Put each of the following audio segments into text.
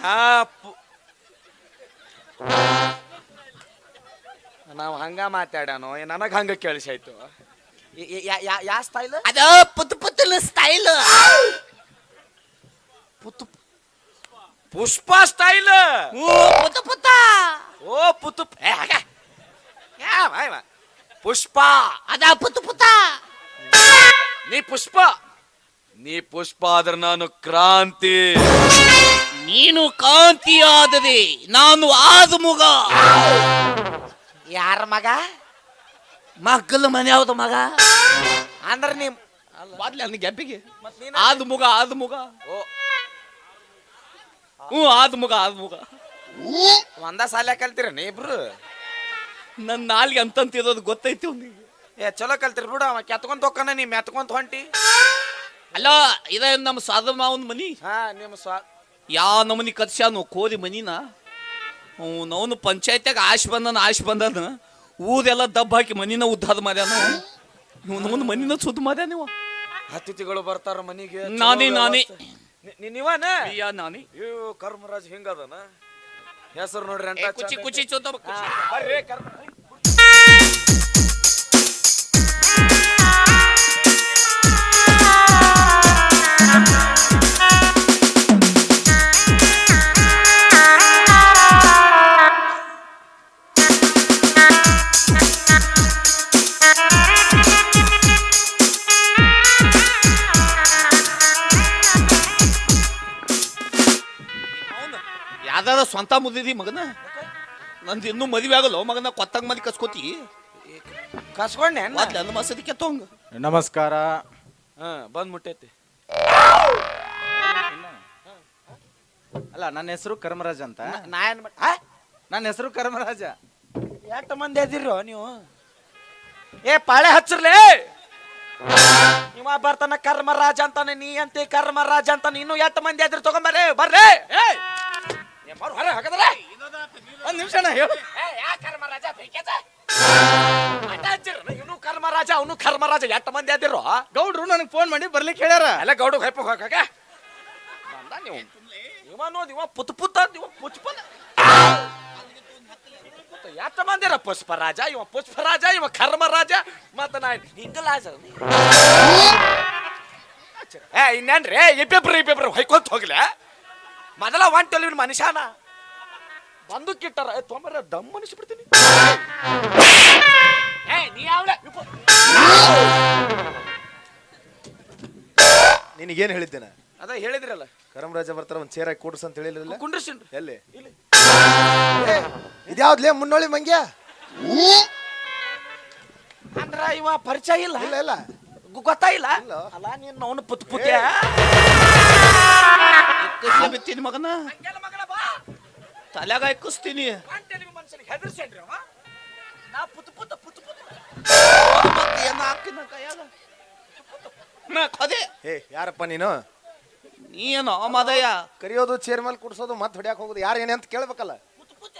ಹಾ ಪು- ನಾವು ಹಂಗ ಮಾತಾಡೋಣ ನನಗ್ ಹಂಗ ಕೇಳಿಸಾಯ್ತು. ಯಾ ಸ್ಟೈಲ್ ಅದ ಪುತ್ ಪುತ್ತಲ ಸ್ಟೈಲ್ ಪುಷ್ಪ ಸ್ಟೈಲ್ ಪುತ್ ಪುತ್ತ. ಓ ಪುತ್. ಪುಷ್ಪ. ಅದ ಪುತ್ತ ಪುತ್ತ. ನೀ ಪುಷ್ಪ. ನೀ ಪುಷ್ಪ ಆದ್ರೆ ನಾನು ಕ್ರಾಂತಿ. ನೀನು ಕಾಂತಿಯಾದದೆ ನಾನು ಆದ ಮುಗ ಯಾರ ಮಗ? ಮಕ್ಕಳ ಮನೆ ಯಾವ್ದು ಮಗ? ಅಂದ್ರ ನೀ ಮೊದ್ಲು ನನ್ನ ಗೆಪ್ಪಿಗೆ ಮತ್ ನೀನ? ಆದ ಮುಗ ಆದ ಮುಗ ಓ. ಹ್ಞೂ ಆದ ಮುಗ ಆದ ಮುಗ ಒಂದ ಸಾಲ ಕಲ್ತಿರ ನೀ ಇಬ್ರು? ನನ್ನ ನಾಲ್ಗೆ ಅಂತಂತಿರೋದು ಗೊತ್ತೈತಿ ಅವ್ನಿಗೆ. ಏ ಚಲೋ ಕಲ್ತಿರ್ ಬಿಡು ಅವ ಕೆತ್ಕೊಂತ ಹೋಗ್ತಾನ ನೀ ಮೆತ್ಕೊಂತ ಹೊಂಟಿ. ಅಲ್ಲ ಇದ ನಮ್ಮ ಸಾಧ ಮಾವನ್ ಮನಿ. ಹಾ ನಿಮ್ಮ ಸ್ವಾ ಯಾ ನಮನಿ ಕದ್ಸ್ಯಾನು ಕೋರಿ ಮನಿನ? ಅವನು ಪಂಚಾಯತ್ಯಾಗ ಆಶ್ ಬಂದನ ಆಶ್ ಬಂದನ. ಊರೆಲ್ಲ ದಬ್ಬ ಹಾಕಿ ಮನಿನ ಉದ್ದಾರ ಮಾಡ್ಯಾನ ಇವನು ಮನಿನ ಸುದ್ದ ಮಾಡ್ಯಾನ ನೀವು? ಅತಿಥಿಗಳು ಬರ್ತಾರ ಮನಿಗೆ. ನಾನೇ, ನಾನೇ. ನೀವನ? ಯಾ ನಾನಿ. ಕರ್ಮರಾಜ್ ಹಿಂಗದನ? ಹೆಸರು ನೋಡ್ರಿ ಅಂತ. ಕುಚಿ ಕುಚಿ. ಚೋತ ಬರ್ರಿ ಕರ್ಮ. ಯಾವ್ದಾರ ಸ್ವಂತ ಮುದಿದಿ ಮಗನ? ನಂದು ಇನ್ನೂ ಮದುವೆ ಆಗಲ್ಲ ಮಗನ ಕೊತ್ತಂಗ್ ಮದಿ ಕಸ್ಕೋತಿ. ಕಸ್ಕೊಂಡೆ ಮೊದ್ಲು ಮಸದಿ ಕೆತ್ತೋಂಗ ನಮಸ್ಕಾರ. ಹಾ ಬಂದ್ ಮುಟ್ಟೈತಿ. ಅಲ್ಲ ನನ್ನ ಹೆಸರು ಕರ್ಮರಾಜ್ ಅಂತ. ನಾ ಏನ್ ಮಾಡ್- ಆ? ನನ್ನ ಹೆಸರು ಕರ್ಮರಾಜ. ಎಷ್ಟು ಮಂದಿ ಅದಿರೋ ನೀವು? ಏ ಪಾಳೆ ಹಚ್ಚರ್ಲೇ! ಇವ ಬರ್ತಾನ ಕರ್ಮರಾಜ ಅಂತಾನೆ ನೀ ಅಂತೆ ಕರ್ಮರಾಜ ಅಂತಾನೆ ಇನ್ನು ಎಷ್ಟು ಮಂದಿ ಆದ್ರೆ ತಗೊಂಬರ್ರಿ ಬರ್ರಿ ಏ, ಬರ್ ಹೊರ ಹಾಕದ್ರ ಒಂದ್ ನಿಮಿಷ ಹೇಳು? ಅಡ್ಡ ಹಚ್ಚಿರನ, ಇವ್ನು ಕರ್ಮರಾಜ ಅವನು ಕರ್ಮರಾಜ. ಎಟ್ಟ ಮಂದಿ ಅದಿರೋ? ಗೌಡ್ರು ನನಗೆ ಫೋನ್ ಮಾಡಿ ಬರ್ಲಿಕ್ಕೆ ಹೇಳ್ಯಾರ. ಅಲ್ಲ ಗೌಡು ಹೊಯ್ಪ ಹೋಗಾಕ? ಬಂದ ನೀವು. ಇವ ನೋಡಿ ಇವ ಪುತ್ ಪುತ್ತ ಇವ ಪುಷ್ಪನ ಎಟ್ಟ ಮಂದಿರ ಪುಷ್ಪರಾಜ ಇವ ಪುಷ್ಪರಾಜ ಇವ ಕರ್ಮರಾಜ. ಮತ್ತ ನಾ ಹಿಂಗಲಾಜ ಏ ಇನ್ನೇನ್ರಿ? ಇಬ್ಬಿಬ್ರು ಇಬ್ಬಿಬ್ರು ಹೊಯ್ಕೊಂತ ಹೋಗ್ಲೆ? ಮೊದಲ ಒನ್ ಟೆಲಿವಿನ್ ಮನುಷ್ಯನ. ಬಂದು ಕಿಟ್ಟಾರ ತೊಂಬರ ದಮ್ ಅನಿಸ್ಬಿಡ್ತೀನಿ. ನಿನಗೇನು ಹೇಳಿದ್ದೇನೆ? ಅದ ಹೇಳಿದ್ರಲ್ಲ. ಕರಮರಾಜ ಬರ್ತಾರ ಒಂದು ಚೇರಾಗಿ ಕೂಡ್ಸ್ ಅಂತ ಹೇಳಿರಲ್ಲ ಕುಂಡ್ರಸಿನ್ರಿ ಎಲ್ಲಿ? ಇಲ್ಲಿ. ಇದ್ಯಾವ್ದ್ಲೇ ಮುನ್ನೋಳಿ ಮಂಗ್ಯ? ಅಂದ್ರ ಇವ ಪರಿಚಯ ಇಲ್ಲ? ಇಲ್ಲ ಇಲ್ಲ. ಗೊತ್ತಾ ಗೊತ್ತಾಯಿಲ್ಲ ಇಲ್ಲ. ಅಲ್ಲ ನೀನ್ ಅವನು ಪುತ್ ಪುತ್ಯ? ಬಿತ್ತೀನಿ ಮಗನ? ತಲೆಗ ಹಾಕಿಸ್ತೀನಿ ಹೆದರ್ಸೇನ್ರಿ ಅವ? ನಾ ಪುತ್ ಪುತ್ ಪುತ್ ಪುತ್. ಮತ್ತೆ ಏನ್ ಹಾಕ್ತೀನಿ ನನ್ ಕೈಯಾಗ? ನಾ ಕದೆ. ಏ ಯಾರಪ್ಪ ನೀನು? ನೀನು ಮದಯ್ಯ ಕರಿಯೋದು ಚೇರ್ ಮೇಲೆ ಕುಡ್ಸೋದು ಮತ್ತೆ ಹೊಡ್ಯಾಕ್ ಹೋಗೋದು ಯಾರು ಏನೇ ಅಂತ ಕೇಳ್ಬೇಕಲ್ಲ? ಪುತ್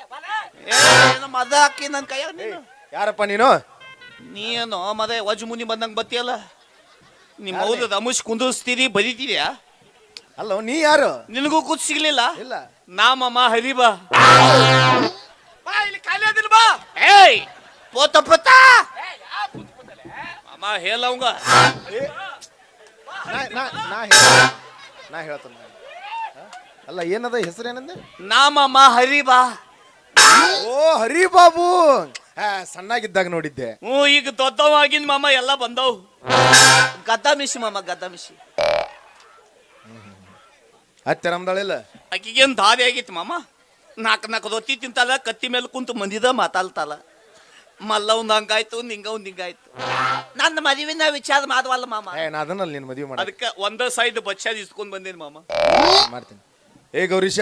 ಏನು ಮದ ಹಾಕಿ ನನ್ ಕೈಯಾಗ ನೀನು? ಯಾರಪ್ಪ ನೀನು? ನೀನು ಮದಯ್ಯ ವಜ್ ಮುನಿ ಬಂದಂಗ ಬತ್ತಿಯಲ್ಲ? ನಿಮ್ಮ ಹೌದು ಅಮುಷ್ ಕುಂದಿಸ್ತೀರಿ ಬರೀತೀರಿಯಾ ಅಲ್ಲ ನೀ ಯಾರು? ನಿನಗೂ ಕೂತ್ ಸಿಗ್ಲಿಲ್ಲ? ಇಲ್ಲ. ನಾಮಮ್ಮ ಹರಿ ಬಾ ಇಲ್ಲಿ ಖಾಲಿ ಅದಿಲ್ಲ ಬಾ. ಏಯ್ ಪೋತ ಪೋತ? ಅಮ್ಮ ಹೇಳವಂಗ ಏ, ನಾ ನಾ ನಾ ಹೇಳ್- ನಾ ಹೇಳ್ತೇನೆ ಅಲ್ಲ ಏನದ ಹೆಸರು ಏನಂದೆ? ಹರಿ ಹರಿಬಾ. ಓ ಹರಿಬಾಬು. ಆ, ಸಣ್ಣಾಗಿದ್ದಾಗ ನೋಡಿದ್ದೆ. ಹ್ಞೂ ಈಗ ದೊಡ್ಡವಾಗಿನ ಮಾಮ ಎಲ್ಲ ಬಂದವು. ಗದ್ದ ಮಿಶಿ ಮಾಮ ಗದ್ದ ಮಿಶಿ ಹತ್ತೆ ನಮ್ದಾಳಿಲ್ಲ. ಆಕಿಗೇನು ದಾರಿ ಆಗಿತ್ತು ಮಾಮ? ನಾಲ್ಕು ನಾಲ್ಕು ರೊಟ್ಟಿ ತಿಂತಲ್ಲ ಕತ್ತಿ ಮೇಲೆ ಕುಂತು ಮಂದಿದ ಮಾತಾಡ್ತಾಳ. ಮಲ್ಲ ಒಂದ್ ಹಂಗಾಯ್ತು ನಿಂಗ ಒಂದ್ ಹಿಂಗಾಯ್ತು. ನನ್ನ ಮದುವಿನ ವಿಚಾರ ಮಾಡವಲ್ಲ ಮಾಮ. ಏ ನಾ ಅದನ್ನಲ್ಲಿ ನಿನ್ನ ಮದುವೆ ಮಾಡಿ ಅದಕ್ಕೆ ಒಂದ ಸೈಡ್ ಬಚ್ಚಾದ ಇಸ್ಕೊಂಡ್ ಬಂದೇನಿ ಮಾಮ. ಮಾಡ್ತೀನಿ. ಏ ಗೌರೀಶ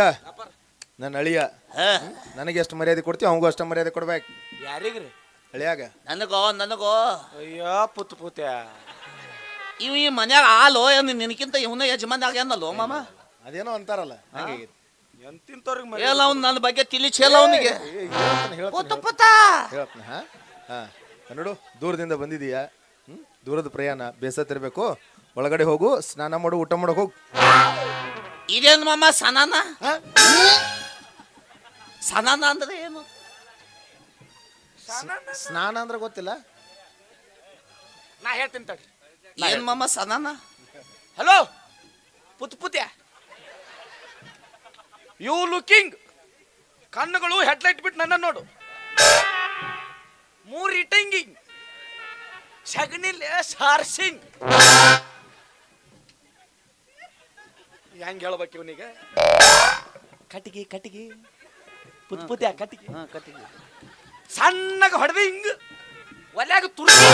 ನನ್ನ ಅಳಿಯ. ಹಾ, ನನಗೆ ಎಷ್ಟು ಮರ್ಯಾದೆ ಕೊಡ್ತೀವಿ ಅವಂಗೂ ಅಷ್ಟು ಮರ್ಯಾದೆ ಕೊಡ್ಬೇಕು. ಯಾರಿಗ್ರಿ? ಅಳಿಯಾಗ. ನನಗೋ ನನಗೋ. ಅಯ್ಯೋ ಪುತ್ ಪುತ್ಯ. ಇವ್ ಈ ಮನ್ಯಾಗ ಆಲೋ ಏನು ನಿನಕಿಂತ ಇವನ ಯಜಮಾನ ಆಗ್ಯಾನಲ್ಲೋ ಮಾಮ? ಅದೇನೋ ಅಂತಾರಲ್ಲ ಹಂಗಾಗೈತಿ ಎಂತಿಂತವ್ರಿಗೆ ಮರಿ ಎಲ್ಲ ಅವ್ನು ನನ್ನ ಬಗ್ಗೆ ತಿಳಿ ಚೇಲ ಅವನಿಗೆ. ಪುತ್ತ ಪುತ್ತ ಹೇಳ್ತಾನೆ ಹಾ? ಹಾ. ನೋಡು ದೂರದಿಂದ ಬಂದಿದೀಯಾ? ಹ್ಮ್? ದೂರದ ಪ್ರಯಾಣ ಬೇಸತ್ತಿರ್ಬೇಕು ಒಳಗಡೆ ಹೋಗು ಸ್ನಾನ ಮಾಡು ಊಟ ಮಾಡಕ್ ಹೋಗು. ಇದೇನು ಮಾಮ ಸನಾನ? ಹಾ? ಸನಾನ ಅಂದ್ರೆ ಏನು? ಸ್ನಾನ ಅಂದ್ರೆ ಗೊತ್ತಿಲ್ಲ. ನಾ ಹೇಳ್ತೀನಿ ತಡ್ರಿ ಏನ್ ಮಾಮ ಸನಾನ? ಹಲೋ? ಪುತ್ ಪುತ್ಯ? ಯು ಲುಕಿಂಗ್ ಕಣ್ಣುಗಳು ಹೆಡ್ಲೈಟ್ ಬಿಟ್ಟು ನನ್ನ ನೋಡು. ಮೂರ್ ಇಟಂಗಿಂಗ್ ಸಗಣಿಲೆ ಸಾರ್ಸಿಂಗ್. ಹೆಂಗ್ ಹೇಳ್ಬೇಕು ಇವನಿಗೆ? ಕಟ್ಟಿಗೆ ಕಟ್ಟಿಗೆ. ಪುತ್ ಪುತ್ಯ ಕಟ್ಟಿಗೆ? ಹಾ ಕಟ್ಟಿಗೆ. ಸಣ್ಣಗೆ ಹೊಡೆದು ಹಿಂಗ್ ಒಲ್ಯಾಗ ತುರ್ಕಿ.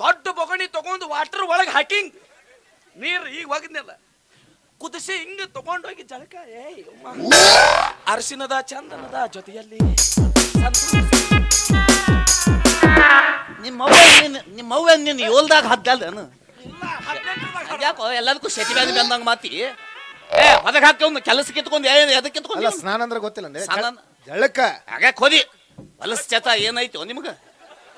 ದೊಡ್ಡ ಬೊಗಣಿ ತಗೊಂಡು ವಾಟರ್ ಒಳಗೆ ಹಾಕಿಂಗ್. ನೀರು ಈಗ ಒಗದ್ನಲ್ಲ. ಕುದಿಸಿ ಹಿಂಗ ತಗೊಂಡೋಗಿ ಜಳಕ. ಏಯ್. ಅರಸಿನದ ಚಂದನದ ಜೊತೆಯಲ್ಲಿ ಸಂತೋಷ. ನಿಮ್ಮ ಅವ್ವ ನಿನ್ನ ನಿಮ್ಮವ್ವ ನಿನ್ನ ಹದಿನೆಂಟರದಾಗ ಹರ- ಯಾಕೋ ಎಲ್ಲದಕ್ಕೂ ಶೆಟಿ ಬ್ಯಾನಿ ಬಂದಂಗ ಮಾತಿ. ಏ ಹೊರಗೆ ಹಾಕಿ ಒಂದು ಕೆಲಸ ಕಿತ್ಕೊಂಡು ಏನು ಎದಕ್ಕೆ ಕಿತ್ಕೊಂಡು ಸ್ನಾನ ಅಂದ್ರೆ ಗೊತ್ತಿಲ್ಲ ಅಂದ್ರೆ ಸ್ನಾನ? ಜಳಕ. ಹಾಗೆ ಕೊದಿ ಹೊಲಸ್ ಚತ ಏನೈತೋ ನಿಮ್ಗ?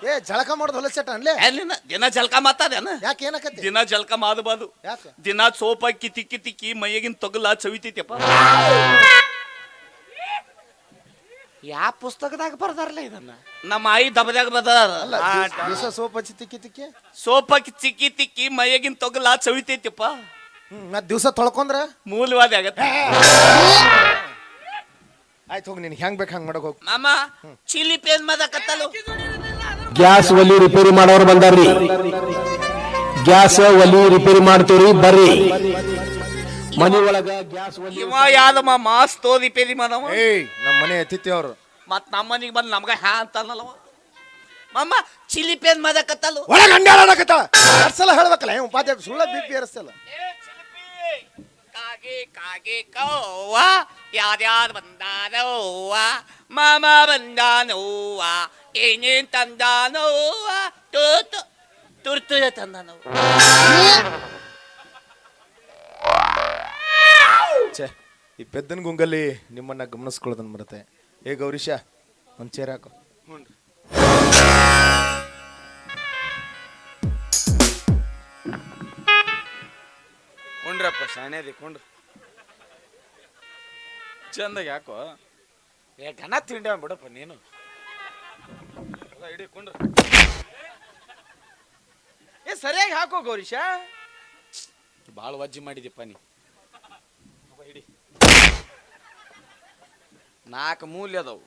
ಏ ಜಳಕ ಮಾಡೋದು ಹೊಲಸೆಟ ಅನ್ಲೇ ಎಲ್ಲಿನ ದಿನ ಜಳಕ ಮಾತಾದೇನ ಯಾಕೆ ಏನಕತ್ತಿ ದಿನ ಜಳಕ ಮಾಡಬಾರ್ದು ಯಾಕೆ ದಿನ ಸೋಪ್ ಹಾಕಿ ತಿಕ್ಕಿ ತಿಕ್ಕಿ ಮೈಯಾಗಿನ ತೊಗಲ ಚವಿತೈತಿಯಪ್ಪ ಯಾವ ಪುಸ್ತಕದಾಗ ಬರ್ದಾರಲ್ಲ ಇದನ್ನ ನಮ್ಮ ಆಯಿ ದಬದಾಗ ಬದಾರ ಅಲ್ಲ ದಿವಸ ಸೋಪ್ ಹಚ್ಚಿ ತಿಕ್ಕಿ ತಿಕ್ಕಿ ಸೋಪ್ ಹಾಕಿ ತಿಕ್ಕಿ ತಿಕ್ಕಿ ಮೈಯಾಗಿನ ತೊಗಲ ಚವಿತೈತಿಯಪ್ಪ ಹ್ಮ್ ಮತ್ ದಿವಸ ತೊಳ್ಕೊಂಡ್ರ ಮೂಲವಾದಿ ಆಗತ್ತೆ ಆಯ್ತು ಹೋಗಿ ನೀನ್ ಹೆಂಗ್ ಬೇಕು ಹಂಗ್ ಮಾಡಕ್ ಹೋಗ್ ಮಾಮ ಚಿಲ್ಲಿ ಪೇನ್ ಮಾಡಕತ್ತಲು ಗ್ಯಾಸ್ ಒಲಿ ರಿಪೇರಿ ಮಾಡೋರು ಬಂದಾರ್ರಿ. ಗ್ಯಾಸ್ ಒಲಿ ರಿಪೇರಿ ಮಾಡ್ತೀವ್ರಿ ಬರ್ರಿ. ಮನಿ ಒಳಗ ಗ್ಯಾಸ್ ಒಲಿ ಇವ ಯಾದಮ್ಮ ಮಾಸ್ತ್ ರಿಪೇರಿ ಮಾಡವ? ಏ ನಮ್ಮ ಮನೆ ಅತಿಥಿ ಅವರು. ಮತ್ ನಮ್ಮ ಮನೆಗೆ ಬಂದು ನಮ್ಗ ಹ್ಯಾ ಅಂತಾನಲ್ಲವ. ಮಮ್ಮ ಚಿಲ್ಲಿ ಪೇನ್ ಮಾಡಕತ್ತಲು ಒಳಗೆ ಹಂಗಾಡಕತ್ತ ಎರಡ್ ಸಲ ಹೇಳ್ಬೇಕಲ್ಲ ಏನು ಪಾತ್ಯ ಸುಳ್ಳ ಬಿ ಪಿ ಏರಿಸ್ತಲ್ಲ ಕಾಗೆ ಕಾಗೆ ಕವ್ವ ಯಾರ್ಯಾರು ಬಂದಾನವ್ವ ಮಾಮ ಬಂದಾನವ್ವ ಏನೇನ್ ತಂದಾನವ್ವ ತೂತು ತುರ್ತು ತಂದಾನವ್ವ ಛೇ ಈ ಪೆದ್ದನ್ ಗುಂಗಲ್ಲಿ ನಿಮ್ಮನ್ನ ಗಮನಿಸ್ಕೊಳ್ಳೋದನ್ನ ಬರುತ್ತೆ ಏ ಗೌರೀಶ ಒಂದ್ ಚೇರ್ ಹಾಕು ಕೊಂಡ್ರಪ್ಪ ಶಾಣೆದಿ ಕೊಂಡ್ರು ಚಂದಾಗ ಯಾಕೋ ಏ ಘನ ತಿಂಡಿ ಬಿಡಪ್ಪ ನೀನು ಹೋಗ, ಹಿಡಿ ಕೊಂಡ್ರು. ಏ ಸರಿಯಾಗಿ ಹಾಕೋ ಗೌರೀಶ. ಭಾಳ ವಜ್ಜಿ ಮಾಡಿದಿಪ್ಪ ನೀ. ಹೋಗ, ಹಿಡಿ ನಾಲ್ಕು ಮೂಲ್ಯ ಅದಾವು